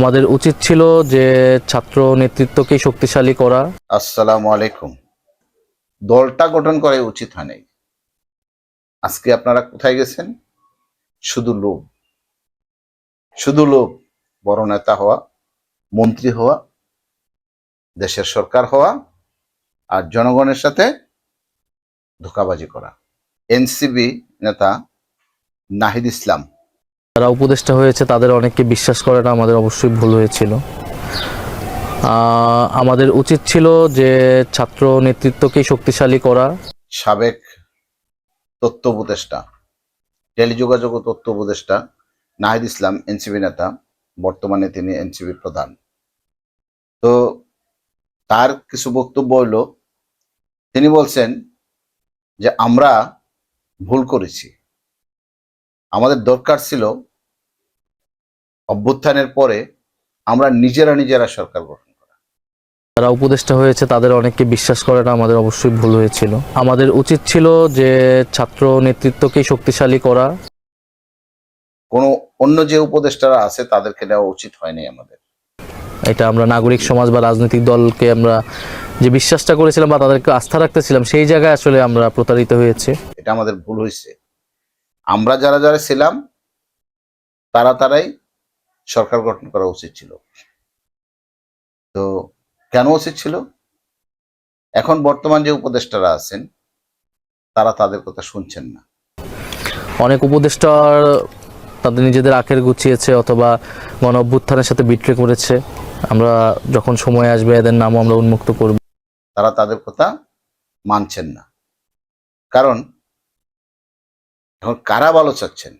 আমাদের উচিত ছিল যে ছাত্র নেতৃত্বকে শক্তিশালী করা। আসসালামু আলাইকুম। দলটা গঠন করা উচিত হয় নাই। আজকে আপনারা কোথায় গেছেন? শুধু লোভ। শুধু লোভ, বড় নেতা হওয়া, মন্ত্রী হওয়া, দেশের সরকার হওয়া, আর জনগণের সাথে ধোকাবাজি করা। এনসিবি নেতা নাহিদ ইসলাম যারা উপদেষ্টা হয়েছে, তাদের অনেককে বিশ্বাস করাটা আমাদের অবশ্যই ভুল হয়েছিল। আমাদের উচিত ছিল যে ছাত্র নেতৃত্বকে শক্তিশালী করা। সাবেক তথ্য উপদেষ্টা, টেলিযোগাযোগ ও তথ্য উপদেষ্টা নাহিদ ইসলাম এনসিবি নেতা, বর্তমানে তিনি এনসিবির প্রধান। তো তার কিছু বক্তব্য হইল তিনি বলছেন যে আমরা ভুল করেছি। আমাদের দরকার ছিল অভ্যুত্থানের পরে আমরা নিজেরা নিজেরা সরকার গঠন করা। যারা উপদেষ্টা হয়েছে তাদের অনেককে বিশ্বাস করাটা আমাদের অবশ্যই ভুল হয়েছিল। আমাদের উচিত ছিল যে ছাত্র নেতৃত্বকে শক্তিশালী করা। কোনো অন্য যে উপদেষ্টারা আছে তাদেরকে নেওয়া উচিত হয়নি আমাদের। এটা আমরা নাগরিক সমাজ বা রাজনৈতিক দলকে আমরা যে বিশ্বাসটা করেছিলাম বা তাদেরকে আস্থা রাখতেছিলাম সেই জায়গায় আসলে আমরা প্রতারিত হয়েছে। এটা আমাদের ভুল হয়েছে। আমরা যারা যারা ছিলাম তারা তারাই সরকার গঠন করা উচিত ছিল। তো কেন উচিত ছিল? এখন বর্তমান যে উপদেষ্টারা আছেন তারা তাদের কথা শুনছেন না। অনেক উপদেষ্টার তাদের নিজেদের আখের গুছিয়েছে অথবা গণ অভ্যুত্থানের সাথে বিট্রে করেছে। আমরা যখন সময় আসবে এদের নামও আমরা উন্মুক্ত করব। তারা তাদের কথা মানছেন না। কারণ এখন কারা ভালো চাচ্ছেন?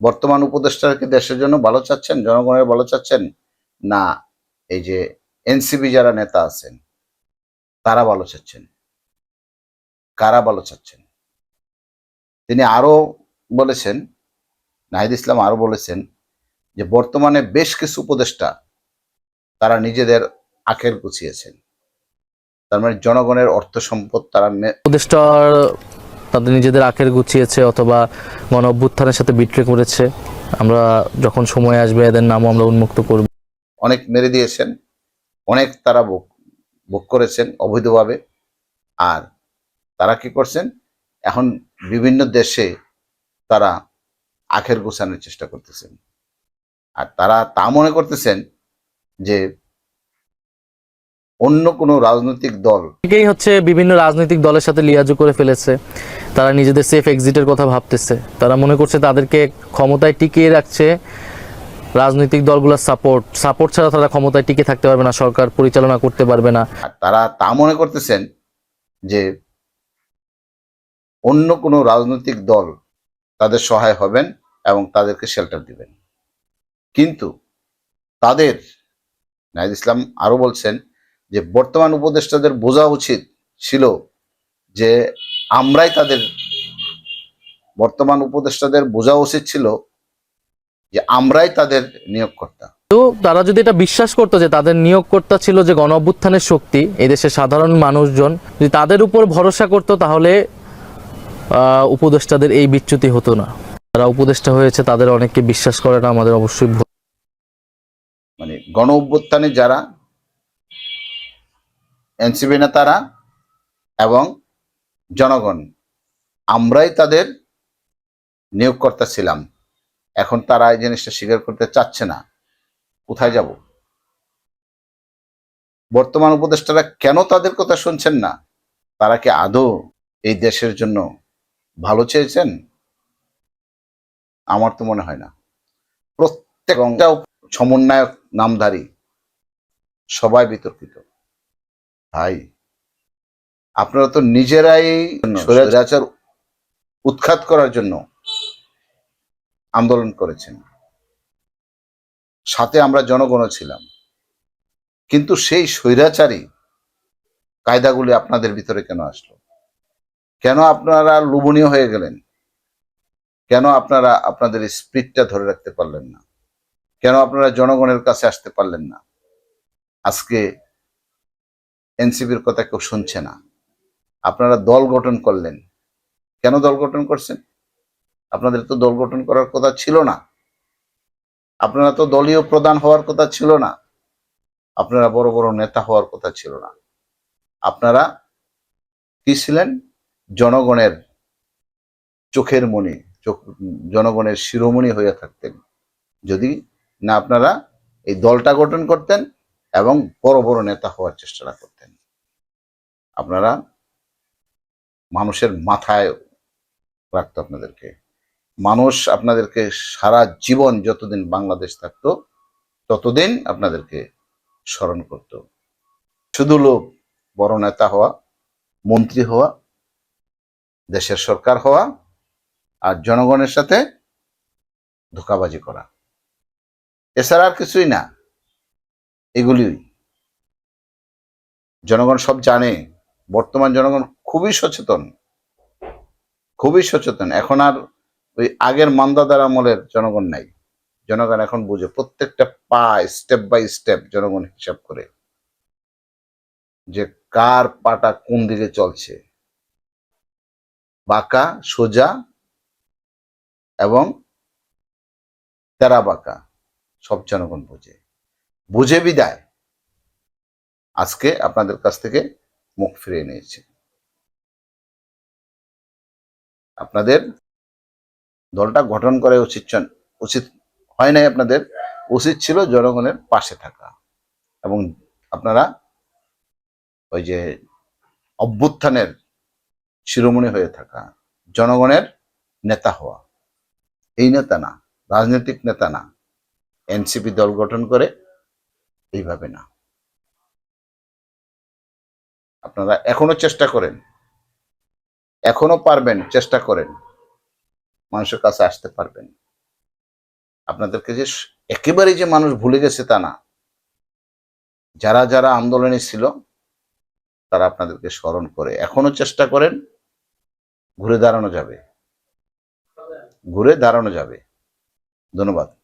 বর্তমান উপদেষ্টারা কি দেশের জন্য ভালো চাচ্ছেন? জনগণের ভালো চাচ্ছেন? না, এই যে এনসিবি যারা নেতা আছেন, তারা ভালো চাচ্ছেন। কারা ভালো চাচ্ছেন? তিনি আরও বলেছেন, নাহিদ ইসলাম আরও বলেছেন যে বর্তমানে বেশ কিছু উপদেষ্টা তারা নিজেদের আখের গুছিয়েছেন। তার মানে জনগণের অর্থ সম্পদ তারা উপদেষ্টার তাদের নিজেদের আখের গুছিয়েছে অথবা গণ অভ্যুত্থানের সাথে বিট্রে করেছে। আমরা যখন সময় আসবে, এদের নামও আমরা উন্মুক্ত করব। অনেক মেরে দিয়েছেন, অনেক তারা ভোগ ভোগ করেছেন অবৈধভাবে। আর তারা কি করছেন? এখন বিভিন্ন দেশে তারা আখের গোছানোর চেষ্টা করতেছেন। আর তারা তা মনে করতেছেন যে অন্য কোনো রাজনৈতিক দল। অনেকেই হচ্ছে বিভিন্ন রাজনৈতিক দলের সাথে লিয়াজু করে ফেলেছে। তারা নিজেদের সেফ এক্সিটের কথা ভাবতেছে। তারা মনে করছে তাদেরকে ক্ষমতায় টিকিয়ে রাখছে রাজনৈতিক দলগুলোর সাপোর্ট সাপোর্ট ছাড়া তারা ক্ষমতায় টিকে থাকতে পারবে না সরকার পরিচালনা করতে পারবে না। তারা তা মনে করতেছেন যে অন্য কোনো রাজনৈতিক দল তাদের সহায় হবেন এবং তাদেরকে শেল্টার দিবেন। কিন্তু তাদের নাহিদ ইসলাম আরও বলছেন যে বর্তমান উপদেষ্টাদের বোঝা উচিত ছিল যে আমরাই তাদের বর্তমান উপদেষ্টাদের বোঝা উচিত ছিল যে আমরাই তাদের নিয়োগকর্তা। তো তারা যদি এটা বিশ্বাস করতো যে তাদের নিয়োগকর্তা ছিল যে গণ অভ্যুত্থানের শক্তি এই দেশের সাধারণ মানুষজন যদি তাদের উপর ভরসা করতো তাহলে আহ, উপদেষ্টাদের এই বিচ্যুতি হতো না। যারা উপদেষ্টা হয়েছে তাদের অনেককে বিশ্বাস করে না আমাদের অবশ্যই মানে গণ অভ্যুত্থানে যারা এনসিবি নেতারা এবং জনগণ আমরাই তাদের নিয়োগকর্তা ছিলাম। এখন তারা এই জিনিসটা স্বীকার করতে চাচ্ছে না। কোথায় যাব? বর্তমান উপদেষ্টারা কেন তাদের কথা শুনছেন না? তারা কি আদৌ এই দেশের জন্য ভালো চেয়েছেন? আমার তো মনে হয় না। প্রত্যেকটা সমন্বয়ক নামধারী সবাই বিতর্কিত। ভাই আপনারা তো নিজেরাই স্বৈরাচার উৎখাত করার জন্য আন্দোলন করেছেন। সাথে আমরা জনগণও ছিলাম। কিন্তু সেই স্বৈরাচারী কায়দাগুলি আপনাদের ভিতরে কেন আসলো? কেন আপনারা লোভনীয় হয়ে গেলেন? কেন আপনারা আপনাদের স্পিডটা ধরে রাখতে পারলেন না? কেন আপনারা জনগণের কাছে আসতে পারলেন না? আজকে এনসিপির কথা কেউ শুনছে না। আপনারা দল গঠন করলেন। কেন দল গঠন করছেন? আপনাদের তো দল গঠন করার কথা ছিল না। আপনারা তো দলীয় প্রধান হওয়ার কথা ছিল না। আপনারা বড় বড় নেতা হওয়ার কথা ছিল না। আপনারা কি ছিলেন? জনগণের চোখের মণি চোখ, জনগণের শিরোমণি হয়ে থাকতেন। যদি না আপনারা এই দলটা গঠন করতেন এবং বড় বড় নেতা হওয়ার চেষ্টা করতেন। আপনারা মানুষের মাথায় রাখতো আপনাদেরকে। মানুষ আপনাদেরকে সারা জীবন যতদিন বাংলাদেশ থাকতো, ততদিন আপনাদেরকে স্মরণ করত। শুধু লোক, বড় নেতা হওয়া, মন্ত্রী হওয়া, দেশের সরকার হওয়া আর জনগণের সাথে ধোকাবাজি করা। এছাড়া আর কিছুই না। এগুলি জনগণ সব জানে। বর্তমান জনগণ খুবই সচেতন। খুবই সচেতন। এখন আর ওই আগের মান্দাদার আমলের জনগণ নাই। জনগণ এখন বুঝে, প্রত্যেকটা পা স্টেপ বাই স্টেপ জনগণ হিসাব করে যে কার পাটা কোন দিকে চলছে। বাঁকা, সোজা এবং তেরা বাঁকা, সব জনগণ বুঝে। বুঝে বিদায়। আজকে আপনাদের কাছ থেকে মুখ ফিরিয়ে নিয়েছে। আপনাদের দলটা গঠন করা উচিত উচিত হয় নাই আপনাদের, উচিত ছিল জনগণের পাশে থাকা। এবং আপনারা ওই যে অভ্যুত্থানের শিরোমণি হয়ে থাকা, জনগণের নেতা হওয়া। এই নেতা না, রাজনৈতিক নেতা না, এনসিপি দল গঠন করে এইভাবে না। আপনারা এখনও চেষ্টা করেন। এখনও পারবেন, চেষ্টা করেন। মানুষের কাছে আসতে পারবেন। আপনাদেরকে যে একেবারেই যে মানুষ ভুলে গেছে তা না। যারা যারা আন্দোলনে ছিল, তারা আপনাদেরকে স্মরণ করে। এখনও চেষ্টা করেন, ঘুরে দাঁড়ানো যাবে। ঘুরে দাঁড়ানো যাবে। ধন্যবাদ।